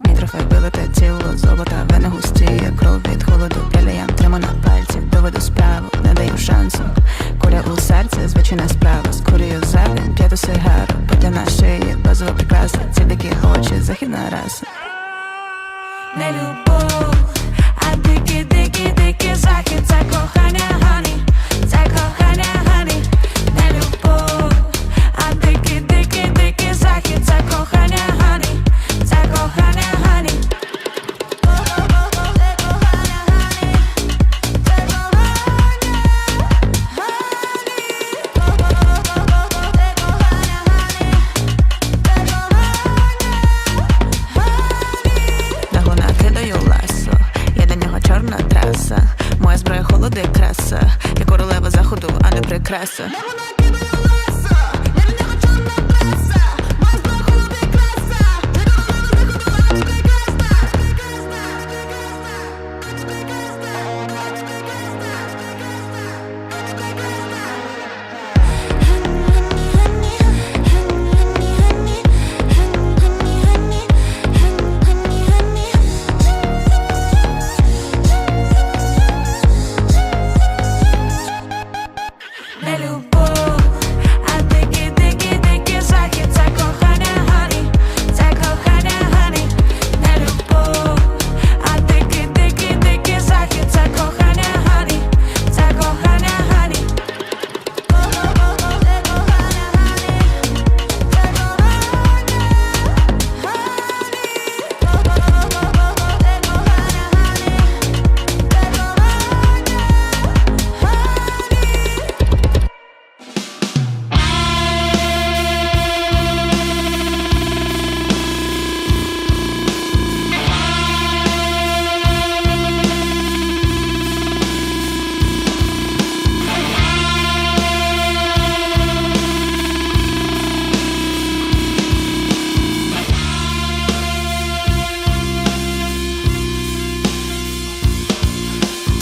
Мій трофей вилите тіло золота, вени густі, як кров від холоду, пляляям триму на пальці, доведу справу, не даю шансу. Куля у серці, звичайна справа, скурюю зелень, п'яту сигару, петля на шиї, базова прикраса, ці дикі очі, західна раса. не любов, а дикі, дикі, дикі захід, це кохання гані, це кохання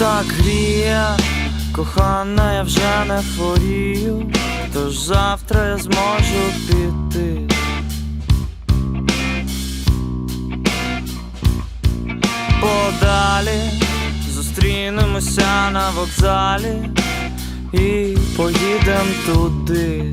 так гріє, кохана, я вже не хворію, тож завтра я зможу піти. Подалі зустрінемося на вокзалі і поїдем туди.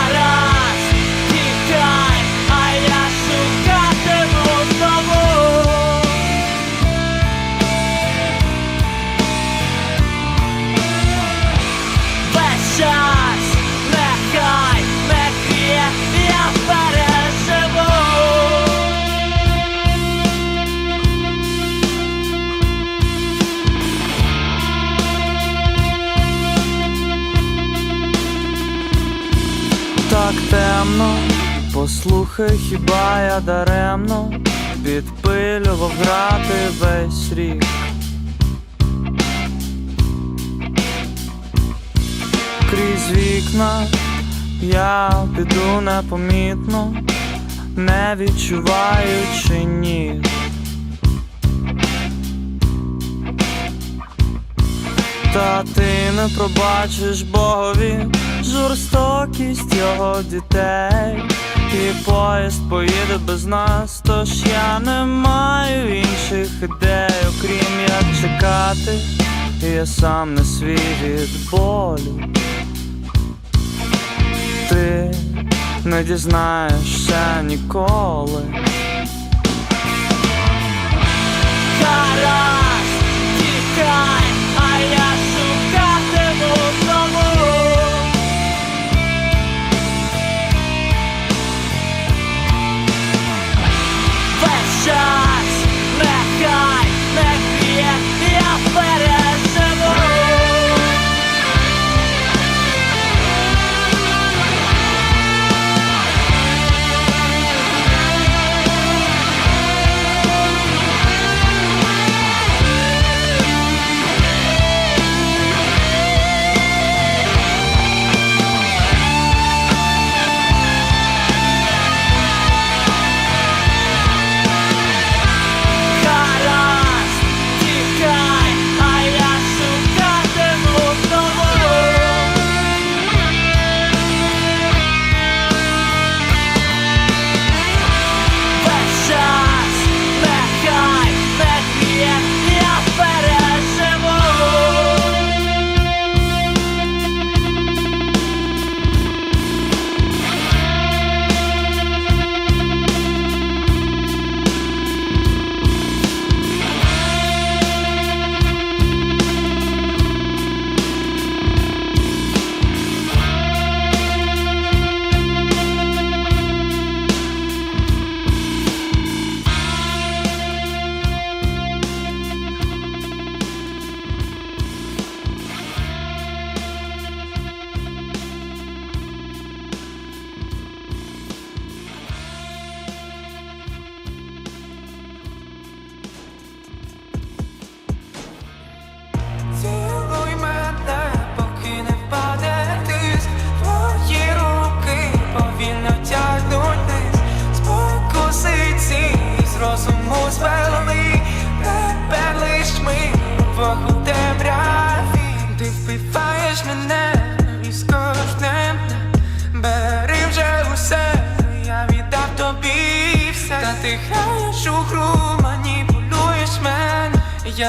Так темно, послухай, хіба я даремно підпилював грати весь рік. Крізь вікна я піду непомітно, не відчуваючи ніг. Та ти не пробачиш Богові жорстокість його дітей, і поїзд поїде без нас, тож я не маю інших ідей, окрім як чекати, і я сам не свій від болю. Ти не дізнаєшся ніколи. Гаразд,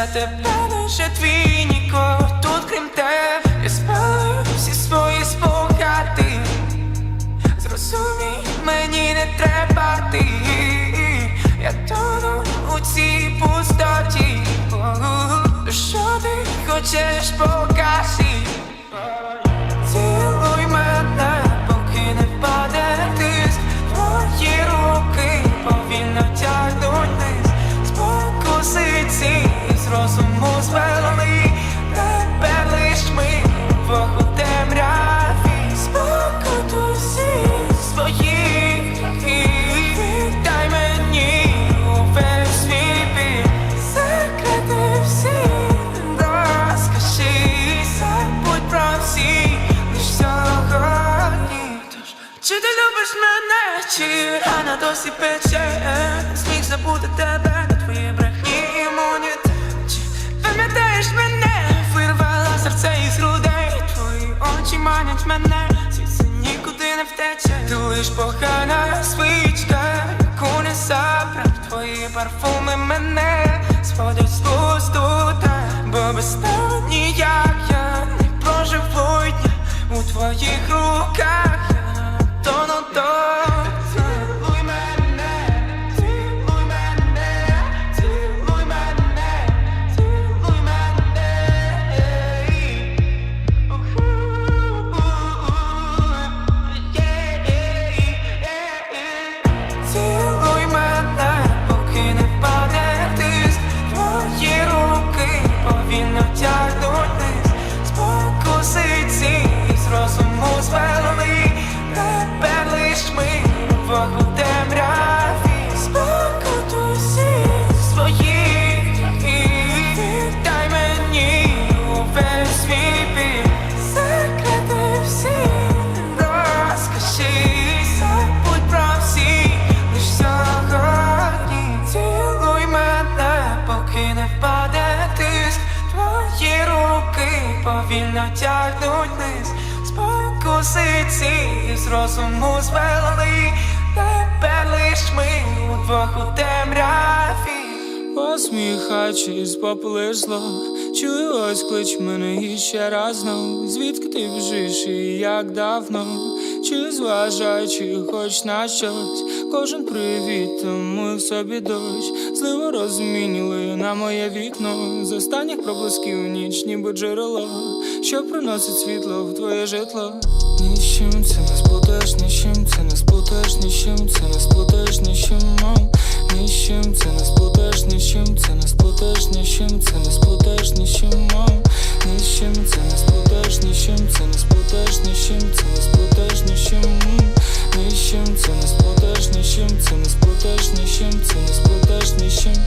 Тебе лише твій нікого тут, крім тебе. Я спалив всі свої спогади. Зрозумій, мені не треба ти. Я тону у цій пустоті. Що ти хочеш покажи? Цілуй мене, поки не паде тиск Твої руки повільно тягнуть розуму звели Тепер лиш ми вдвох у темряві Спокутуйся своїх гріхів Дай мені увесь Секрети всі. Розкажи Забудь про всі лиш сьогодні. Чи ти любиш мене, чи рана досі пече? Зміг забути тебе очі манять мене, звідси нікуди не втече. Ти лиш погана свічка, яку не забрав Твої парфуми мене зводять з та Бо без тебе ніяк я не проживу. Дня У твоїх руках я тону до тягнуть вниз. Спокусиці з розуму звели. Тепер лиш ми удвох у темряві. Посміхаючись, попелиш зло Чую, ось клич мене іще раз знов. Звідки ти біжиш і як давно? Чи зважаючи хоч на щось? Кожен привіт, тому в собі дощ. Зливо розмінюли на моє вікно. З останніх проблисків ніч, ніби джерело Що приносить світло в твоє житло Нічим це не сплутаєш, нічим це не сплутаєш, нічим це не сплутаєш, нічим мам Нічим це не сплутаєш, нічим це не сплутаєш, нічим це не сплутаєш, нічим мам Нічим це не сплутаєш, нічим це не сплутаєш, нічим це не сплутаєш, нічим. Нічим це не сплутаєш, нічим це не сплутаєш, нічим це не сплутаєш, нічим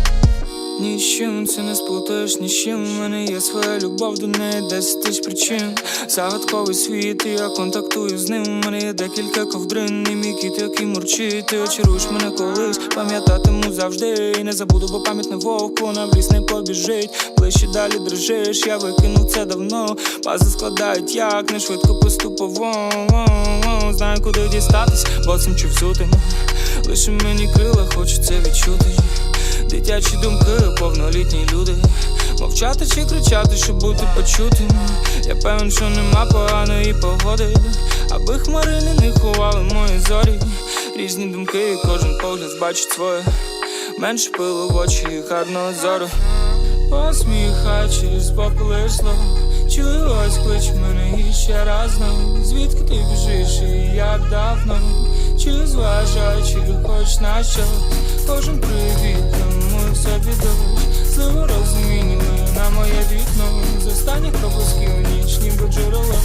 Нічим це не сплутаєш, нічим. У мене є своя любов до неї, десять тисяч причин. Загадковий світ, і я контактую з ним. У мене є декілька ковдрин, і мій кіт, який мурчить. Ти очаруєш мене колись, пам'ятатиму завжди. І не забуду, бо пам'ять не вовк, вона в ліс не побіжить. Ближче далі дрижиш, я викинув це давно. Пази складають як, не швидко поступово. Знаю, куди дістатись, босим чи взутим. Лише мені крила, хочу це відчути Дитячі думки, повнолітні люди. Мовчати чи кричати, щоб бути почутим. Я певен, що нема поганої погоди. Аби хмарини не ховали мої зорі. Різні думки, кожен погляд бачить своє. Менше пилу в очі гарного зору. Посміхаючись, попелиш зло Чую, ось клич мене іще раз знов Звідки ти біжиш і як давно? Чи зважаючи хоч на що Кожен привіт, тому в собі дощ Зливо розмінює на моє вікно З останніх пропусків ніч, ніби джерело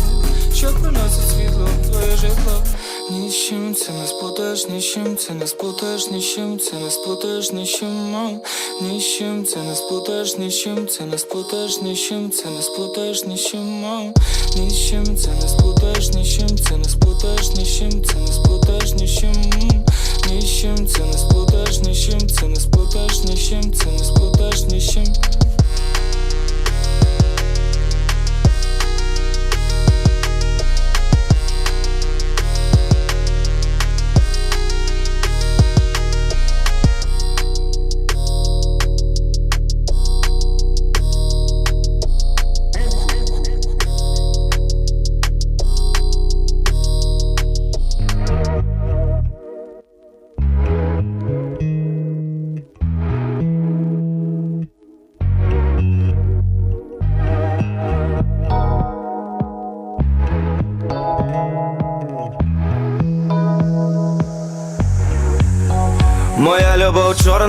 Що приносить світло в твоє житло Нічим це не сплутаєш, нічим це не сплутаєш, нічим це не сплутаєш, нічим мам Нічим це не сплутаєш, нічим це не сплутаєш, нічим це не сплутаєш, нічим мам Нічим це не сплутаєш, нічим це не сплутаєш, нічим це не сплутаєш, нічим. Нічим це не сплутаєш, нічим це не сплутаєш, нічим це не сплутаєш, нічим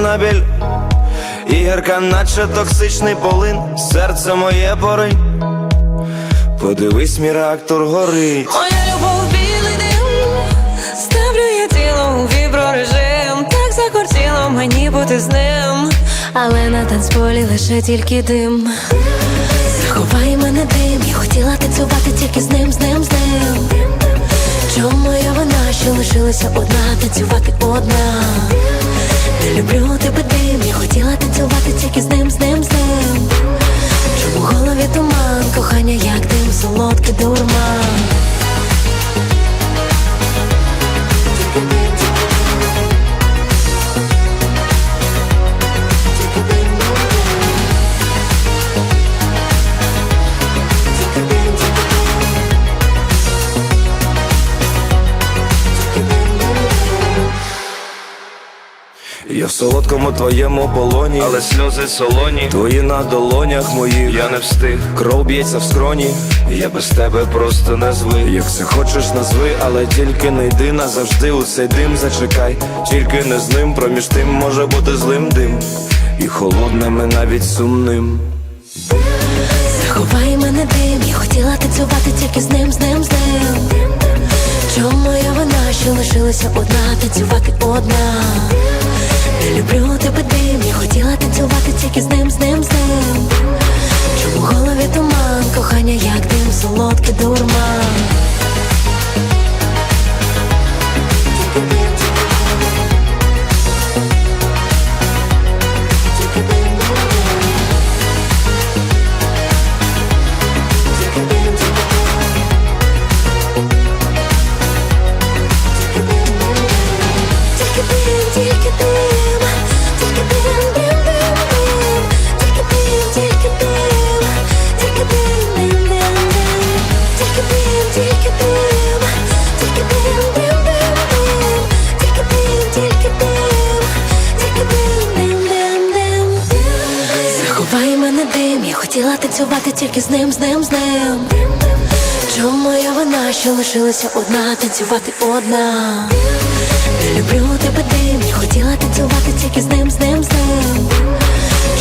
чорна біль, наче токсичний полин, серце моє поринь. Подивись, мій реактор горить. Моя любов білий дим, ставлю я тіло у віброрежим, так закортіло мені бути з ним, але на танцполі лише тільки дим. Заховай мене дим, я хотіла танцювати тільки з ним, з ним, з ним. Чому я вона, що лишилася одна, танцювати одна? Люблю тебе дим, я хотіла танцювати тільки з ним, з ним, з ним. В голові туман, кохання, як дим, солодкий дурман. Я в солодкому твоєму полоні, але сльози солоні, твої на долонях моїх. Я не встиг, кров б'ється в скроні. Я без тебе просто не звик. Як все хочеш, назви, але тільки не йди назавжди у цей дим зачекай. Тільки не з ним, проміж тим може бути злим дим. І холодним, і навіть сумним. Заховай мене дим, я хотіла танцювати тільки з ним, з ним, з ним. Чому я вона, що лишилася одна, танцювати одна? Не люблю тебе дим, я хотіла танцювати тільки з ним, з ним, з ним. Чому в голові туман, кохання, як дим, солодкий дурман. Танцювати одна? Люблю тебе дим, я хотіла танцювати тільки з ним, з ним, з ним.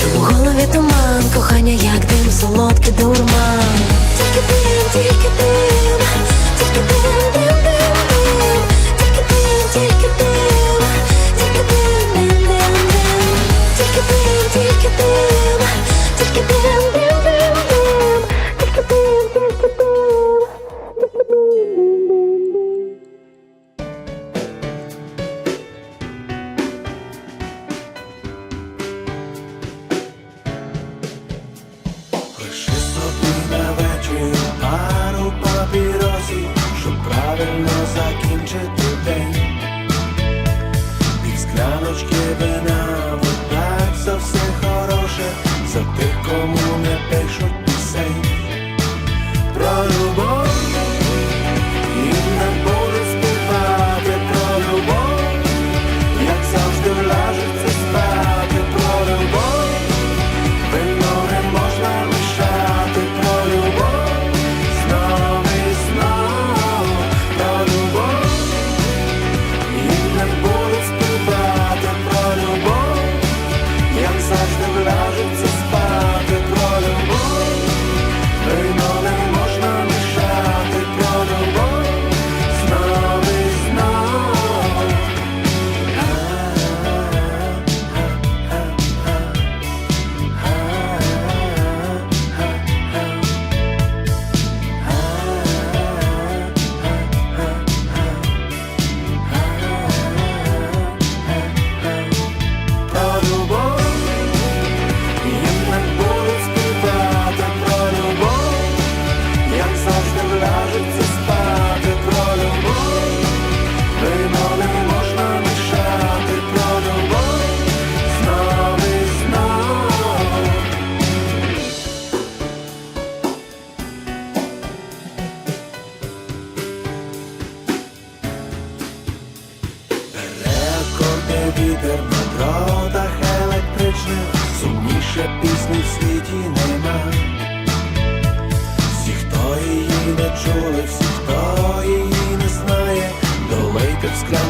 Чому голові туман, кохання, як дим, солодкий дурман. come un pesce чули, всі, хто її не знає, долийте в склянку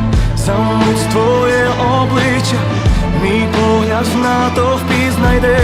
замить твоє обличчя, мій погляд в натовпі знайде.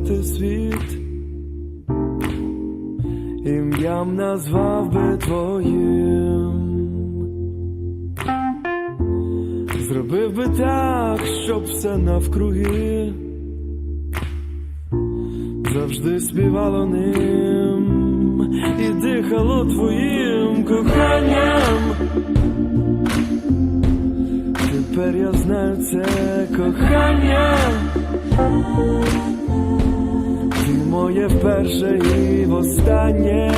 Врятувати світ, ім'ям назвав би твоїм. Зробив би так, щоб все навкруги завжди співало ним і дихало твоїм коханням. Тепер я знаю це кохання. Моє вперше і востаннє.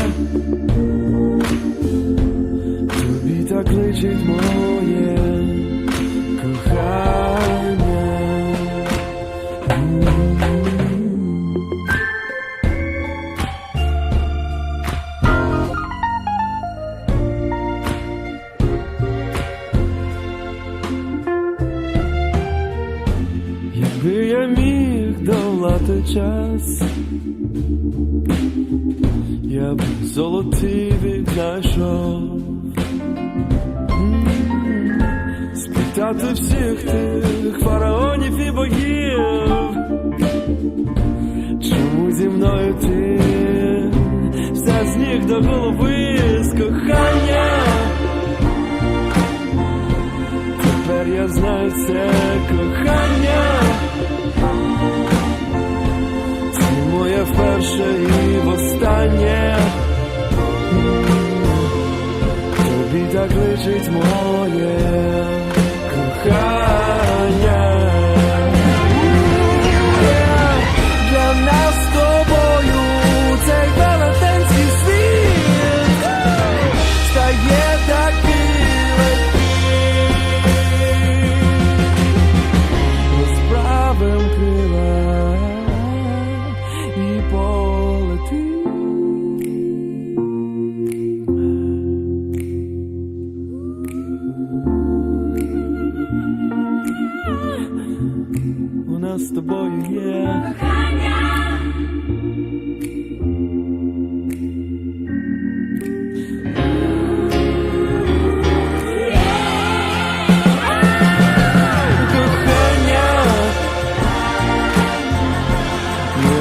Тобі так личить моє Тепер я знаю це кохання. Це моє вперше і востаннє. Тобі так личить моє кохання. З тобою є. Кохання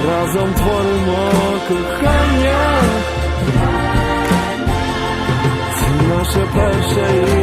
разом творимо кохання Це наше перше